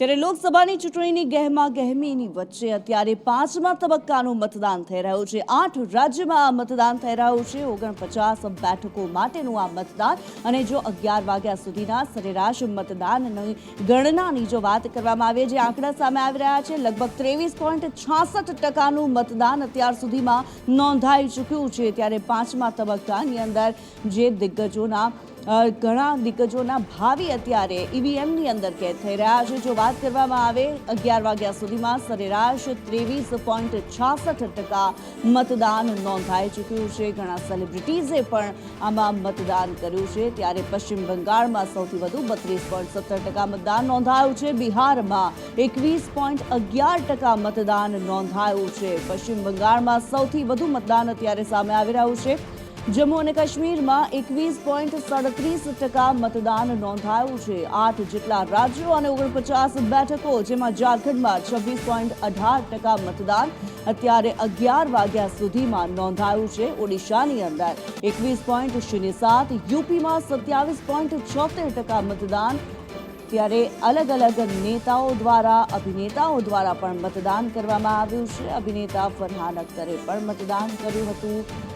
ત્યારે લોકસભાની ચૂંટણીની ગહેમા ગહેમીની વચ્ચે અત્યારે પાંચમા તબક્કાનું મતદાન થઈ રહ્યું છે. આઠ રાજ્યમાં આ મતદાન થઈ રહ્યું છે. ઓગણપચાસ બેઠકો માટેનું આ મતદાન અને જો અગિયાર વાગ્યા સુધીના સરેરાશ મતદાનની ગણનાની જો વાત કરવામાં આવે, જે આંકડા સામે આવી રહ્યા છે, લગભગ ત્રેવીસ પોઈન્ટ છાસઠ ટકાનું મતદાન અત્યાર સુધીમાં નોંધાઈ ચૂક્યું છે. ત્યારે પાંચમા તબક્કાની અંદર જે દિગ્ગજોના ઘણા દિગ્ગજોના ભાવિ અત્યારે ઈવીએમની અંદર કેદ થઈ રહ્યા છે. જો વાત કરવામાં આવે, અગિયાર વાગ્યા સુધીમાં સરેરાશ ત્રેવીસ પોઈન્ટ છાસઠ ટકા મતદાન નોંધાઈ ચૂક્યું છે. ઘણા સેલિબ્રિટીઝે પણ આમાં મતદાન કર્યું છે. ત્યારે પશ્ચિમ બંગાળમાં સૌથી વધુ બત્રીસ પોઈન્ટ સત્તર ટકા મતદાન નોંધાયું છે. બિહારમાં એકવીસ પોઈન્ટ અગિયાર ટકા મતદાન નોંધાયું છે. પશ્ચિમ બંગાળમાં સૌથી વધુ મતદાન અત્યારે સામે આવી રહ્યું છે. જમ્મુ અને કાશ્મીરમાં એકવીસ પોઈન્ટ સાડત્રીસ ટકા મતદાન નોંધાયું છે. આઠ જેટલા રાજ્યો અને ઓગણપચાસ બેઠકો, જેમાં ઝારખંડમાં છવ્વીસ પોઈન્ટ અઢાર ટકા મતદાન અત્યારે અગિયાર વાગ્યા સુધીમાં નોંધાયું છે ઓડિશાની અંદર. એકવીસ પોઈન્ટ શૂન્ય સાત યુપીમાં સત્યાવીસ પોઈન્ટ છોતેર ટકા મતદાન. ત્યારે અલગ અલગ નેતાઓ દ્વારા, અભિનેતાઓ દ્વારા પણ મતદાન કરવામાં આવ્યું છે. અભિનેતા ફરહાન અખ્તરે પણ મતદાન કર્યું હતું.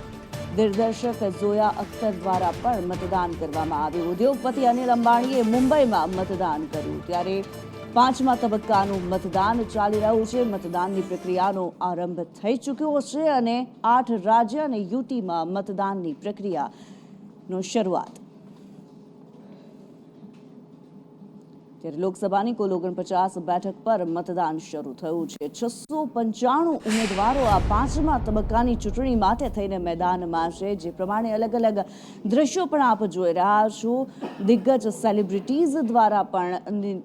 દિગ્દર્શક ઝોયા અખ્તર દ્વારા પણ મતદાન કરવામાં આવ્યું. ઉદ્યોગપતિ અનિલ અંબાણીએ મુંબઈમાં મતદાન કર્યું. ત્યારે પાંચમા તબક્કાનું મતદાન ચાલી રહ્યું છે. મતદાનની પ્રક્રિયાનો આરંભ થઈ ચૂક્યો છે અને આઠ રાજ્ય અને યુટીમાં મતદાનની પ્રક્રિયાનો શરૂઆત ત્યારે લોકસભાની કુલ ઓગણપચાસ બેઠક પર મતદાન શરૂ થયું છે. છસો પંચાણું ઉમેદવારો આ પાંચમા તબક્કાની ચૂંટણી માટે થઈને મેદાનમાં છે. જે પ્રમાણે અલગ અલગ દ્રશ્યો પણ આપ જોઈ રહ્યા છો. દિગ્ગજ સેલિબ્રિટીઝ દ્વારા પણ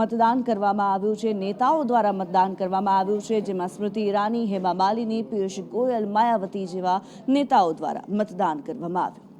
મતદાન કરવામાં આવ્યું છે. નેતાઓ દ્વારા મતદાન કરવામાં આવ્યું છે, જેમાં સ્મૃતિ ઈરાની, હેમા માલિની, પિયુષ ગોયલ, માયાવતી જેવા નેતાઓ દ્વારા મતદાન કરવામાં આવ્યું.